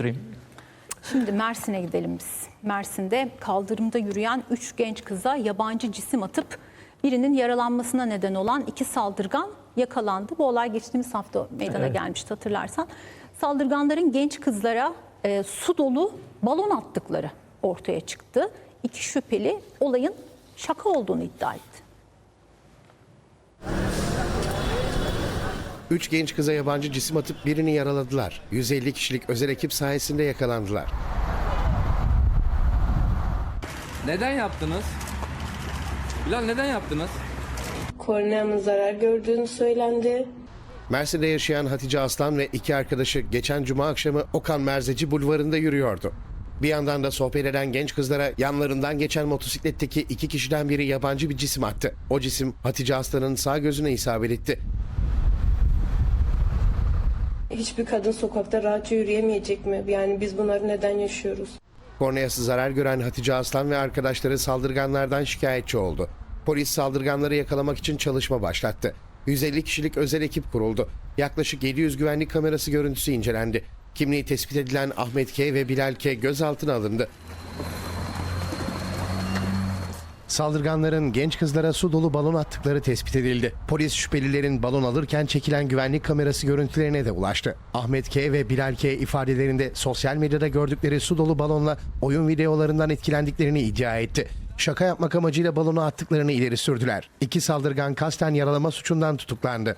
götüreyim. Şimdi Mersin'e gidelim biz. Mersin'de kaldırımda yürüyen 3 genç kıza yabancı cisim atıp birinin yaralanmasına neden olan iki saldırgan yakalandı. Bu olay geçtiğimiz hafta meydana Evet. gelmişti hatırlarsan. Saldırganların genç kızlara e, su dolu balon attıkları ortaya çıktı. İki şüpheli olayın şaka olduğunu iddia etti. Üç genç kıza yabancı cisim atıp birini yaraladılar. 150 kişilik özel ekip sayesinde yakalandılar. Neden yaptınız? Bilal neden yaptınız? Korneamın zarar gördüğünü söylendi. Mersin'de yaşayan Hatice Aslan ve iki arkadaşı geçen cuma akşamı Okan Merzeci bulvarında yürüyordu. Bir yandan da sohbet eden genç kızlara yanlarından geçen motosikletteki iki kişiden biri yabancı bir cisim attı. O cisim Hatice Aslan'ın sağ gözüne isabet etti. Hiçbir kadın sokakta rahatça yürüyemeyecek mi? Yani biz bunları neden yaşıyoruz? Korneası zarar gören Hatice Aslan ve arkadaşları saldırganlardan şikayetçi oldu. Polis saldırganları yakalamak için çalışma başlattı. 150 kişilik özel ekip kuruldu. Yaklaşık 700 güvenlik kamerası görüntüsü incelendi. Kimliği tespit edilen Ahmet K ve Bilal K gözaltına alındı. Saldırganların genç kızlara su dolu balon attıkları tespit edildi. Polis şüphelilerin balon alırken çekilen güvenlik kamerası görüntülerine de ulaştı. Ahmet K ve Bilal K ifadelerinde sosyal medyada gördükleri su dolu balonla oyun videolarından etkilendiklerini iddia etti. Şaka yapmak amacıyla balonu attıklarını ileri sürdüler. İki saldırgan kasten yaralama suçundan tutuklandı.